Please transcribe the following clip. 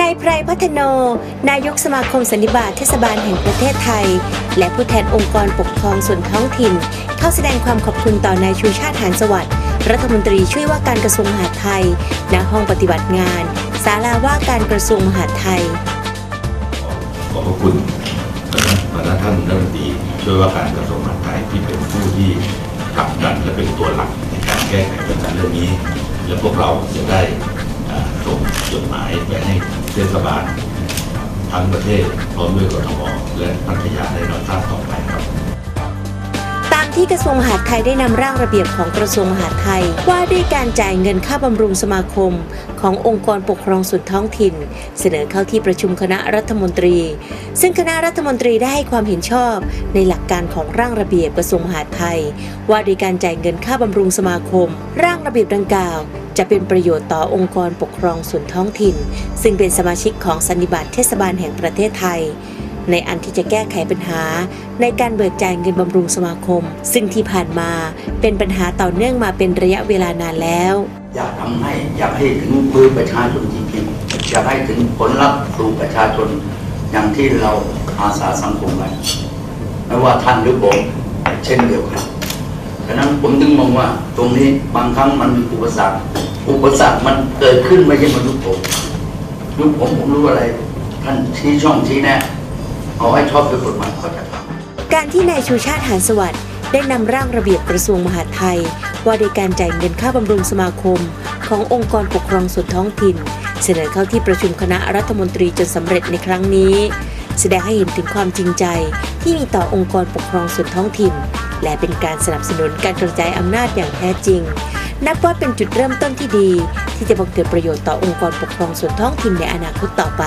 นายไพรพัฒโน นายกสมาคมสันนิบาตเทศบาลแห่งประเทศไทย และผู้แทนองค์กรปกครองส่วนท้องถิ่น เข้าแสดงความขอบคุณต่อนายชูชาติหานสวัสดิ์รัฐมนตรีช่วยว่าการกระทรวงมหาดไทยณห้องปฏิบัติงานศาลาว่าการกระทรวงมหาดไทย ขอบพระคุณนะครับท่านรัฐมนตรีช่วยว่าการกระทรวงมหาดไทยที่เป็นผู้ที่ผลักดันและเป็นตัวหลักในการแก้ไขปัญหาเรื่องนี้ และพวกเราจะได้ส่งจดหมายไปให้ เทศบาลทั้งประเทศพร้อมด้วยกทมและพัทยาได้รับทราบต่อไปครับตามที่กระทรวงมหาดไทยได้นำร่างระเบียบของกระทรวงมหาดไทย ว่าด้วยการจ่ายเงินค่าบำรุงสมาคม ขององค์กรปกครองส่วนท้องถิ่น เสนอเข้าที่ประชุมคณะรัฐมนตรี ซึ่งคณะรัฐมนตรีได้ให้ความเห็นชอบ ในหลักการของร่างระเบียบกระทรวงมหาดไทย ว่าด้วยการจ่ายเงินค่าบำรุงสมาคม ร่างระเบียบดังกล่าว จะเป็นประโยชน์ต่อองค์กรปกครองส่วนท้องถิ่น ซึ่งเป็นสมาชิกของสันนิบาตเทศบาลแห่งประเทศไทย ในอันที่จะแก้ไขปัญหา ในการเบิกจ่ายเงินบำรุงสมาคม ซึ่งที่ผ่านมาเป็นปัญหาต่อเนื่องมาเป็นระยะเวลานานแล้ว อยากทำให้อยากให้ถึงมือประชาชนจริงๆอยากให้ถึงผลลัพธ์สู่ประชาชนอย่างที่เราอาสาสังคมไว้ไม่ว่าท่านหรือผมเช่นเดียวกันฉะนั้นผมจึงมองว่าตรงนี้บางครั้งมันมีอุปสรรค อุปสรรคมันเกิดขึ้นไม่ใช่มายุผมยุคผมผมรู้อะไร ท่านชี้ช่องชี้แนะเอาให้ชอบด้วยกฎหมายเขาจะทำการที่นายชูชาติหานสวัสดิ์ได้นำร่างระเบียบกระทรวงมหาดไทย ว่าโดยการจ่ายเงินค่าบำรุงสมาคม ขององค์กรปกครองส่วนท้องถิ่น เสนอเข้าที่ประชุมคณะรัฐมนตรีจนสำเร็จในครั้งนี้ แสดงให้เห็นถึงความจริงใจที่มีต่อองค์กรปกครองส่วนท้องถิ่น และเป็นการสนับสนุนการกระจายอำนาจอย่างแท้จริง นับว่าเป็นจุดเริ่มต้นที่ดี ที่จะบังเกิดประโยชน์ต่อองค์กรปกครองส่วนท้องถิ่นในอนาคตต่อไป